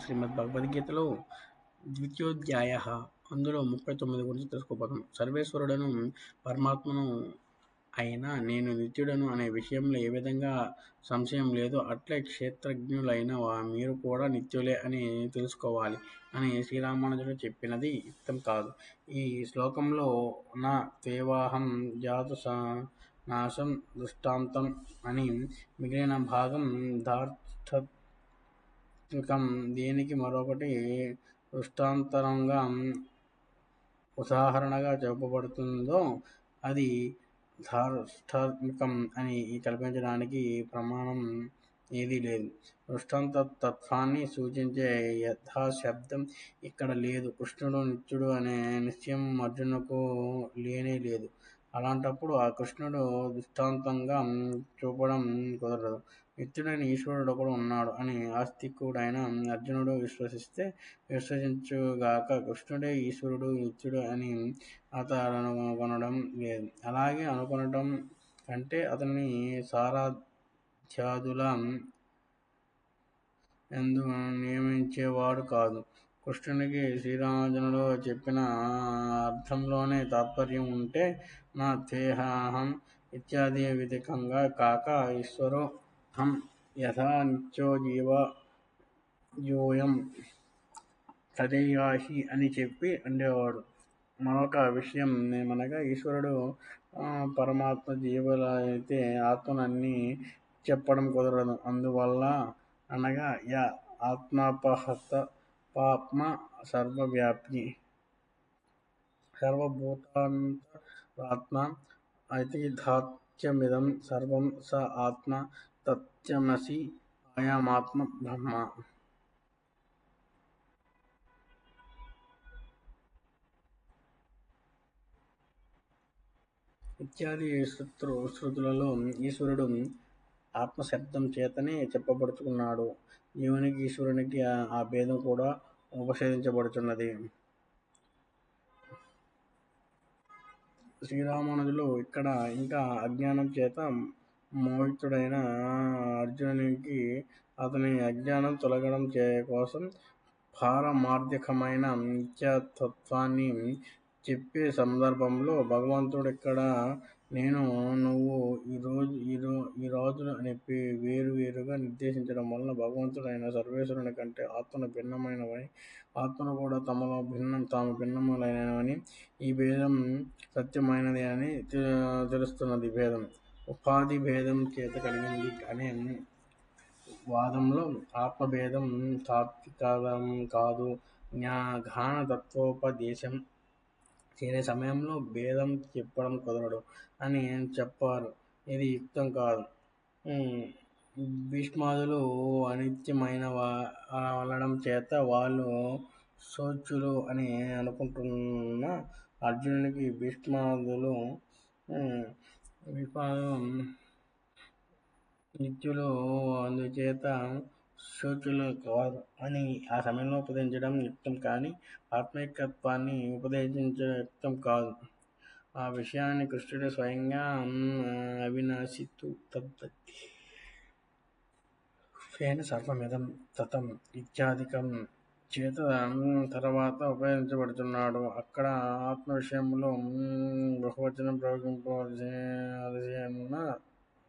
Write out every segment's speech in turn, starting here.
శ్రీమద్ భగవద్గీతలో ద్వితీయోధ్యాయ. అందులో ముప్పై తొమ్మిది గురించి తెలుసుకోబోతాం. సర్వేశ్వరుడను పరమాత్మను అయినా నేను నిత్యుడను అనే విషయంలో ఏ విధంగా సంశయం లేదు అట్లే క్షేత్రజ్ఞులైన మీరు కూడా నిత్యులే అని తెలుసుకోవాలి అని శ్రీరామానుజుడు చెప్పినది యుక్తం కాదు. ఈ శ్లోకంలో నా తేవాహం జాతు నాశం దృష్టాంతం అని మిగిలిన భాగం దార్థ దార్థత్వికం దీనికి మరొకటి దృష్టాంతరంగా ఉదాహరణగా చెప్పబడుతుందో అది దార్ష్టాత్మికం అని కల్పించడానికి ప్రమాణం ఏదీ లేదు. దృష్టాంత తత్వాన్ని సూచించే యథాశబ్దం ఇక్కడ లేదు. కృష్ణుడు నిత్యుడు అనే నిశ్చయం అర్జునుకు లేనే లేదు. అలాంటప్పుడు ఆ కృష్ణుడు దృష్టాంతంగా చూపడం కుదరదు. నిత్యుడైన ఈశ్వరుడు ఒకడు ఉన్నాడు అని ఆస్తికుడైన అర్జునుడు విశ్వసిస్తే విశ్వసించుగాక కృష్ణుడే ఈశ్వరుడు నిత్యుడు అని అతను అనుకొనడం లేదు. అలాగే అనుకొనడం కంటే అతన్ని సారాధ్యాదుల ఎందు నియమించేవాడు కాదు. కృష్ణునికి శ్రీరామచంద్రుడు చెప్పిన అర్థంలోనే తాత్పర్యం ఉంటే నా దేహాహం ఇత్యాది విధికంగా కాక ఈశ్వరో హం యథా నిత్యో జీవ యోయం తదేయాహి అని చెప్పి ఉండేవాడు మరొక విషయం ఏమనగా ఈశ్వరుడు పరమాత్మ జీవులైతే అయితే ఆత్మనన్నీ చెప్పడం కుదరదు. అందువల్ల అనగా యా ఆత్మాపహత పాప్మ సర్వవ్యాపి సర్వభూతాంతరాత్మ ఐతిధాత్యమిదం సర్వం స ఆత్మ తత్యమసి అయమాత్మ బ్రహ్మ. ఇత్యాది శృతులలో ఈశ్వరుడు ఆత్మశబ్దం చేతనే చెప్పబడుచుకున్నాడు. జీవునికి ఈశ్వరునికి ఆ- భేదం కూడా ఉపసేదించబడుచున్నది శ్రీరామానుజులు ఇక్కడ ఇంకా అజ్ఞానం చేత మోహితుడైన అర్జునునికి అతని అజ్ఞానం తొలగడం చే కోసం పారమార్థికమైన నిత్యతత్వాన్ని చెప్పే సందర్భంలో భగవంతుడు ఇక్కడ నేను నువ్వు ఈరోజు ఈ రాజులు అని పే- వేరు వేరుగా నిర్దేశించడం వలన భగవంతుడు అయిన సర్వేశ్వరుని కంటే ఆత్మను భిన్నమైనవని ఆత్మను కూడా తమలో భిన్నం తాము భిన్నములైనవని ఈ భేదం సత్యమైనది అని తెలుస్తున్నది భేదం. ఉపాధి భేదం చేత కలిగింది అనే వాదంలో ఆత్మభేదం తాత్వికం కాదు. జ్ఞాన తత్వోపదేశం చేరే సమయంలో భేదం చెప్పడం కుదరడు అని చెప్పారు. ఇది యుక్తం కాదు. భీష్మాదులు అనిత్యమైన వా- చేత వాళ్ళు సోచులు అని అనుకుంటున్న అర్జునునికి భీష్మాదులు ఉమ్, నిత్యులు అందుచేత శోచులు కాదు అని ఆ సమయంలో ఉపదేశించడం యుక్తం కానీ ఆత్మైకత్వాన్ని ఉపదేశించడం యుక్తం కాదు. ఆ విషయాన్ని కృష్ణుడు స్వయంగా మ్, అవినాశితు తద్వతి ఫేన సర్వమిదం తతం ఇత్యాదికం. చేత తర్వాత ఉపయోగించబడుతున్నాడు. అక్కడ ఆత్మ విషయంలో బహువచనం ప్రయోగింపవలసిన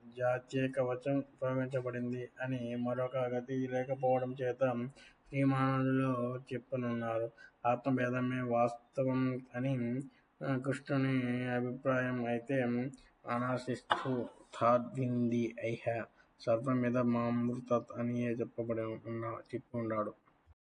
జాత్యేక వచనం ప్రయోగించబడింది అని మరొక గతి లేకపోవడం చేత శ్రీమానులు చెప్పనున్నారు. ఆత్మభేదమే వాస్తవం అని కృష్ణుని అభిప్రాయం అయితే అనాశిస్తూ తాద్వింది. ఐహ సర్వమిద మామృత అని చెప్పబడి ఉన్న చెప్పి ఉన్నాడు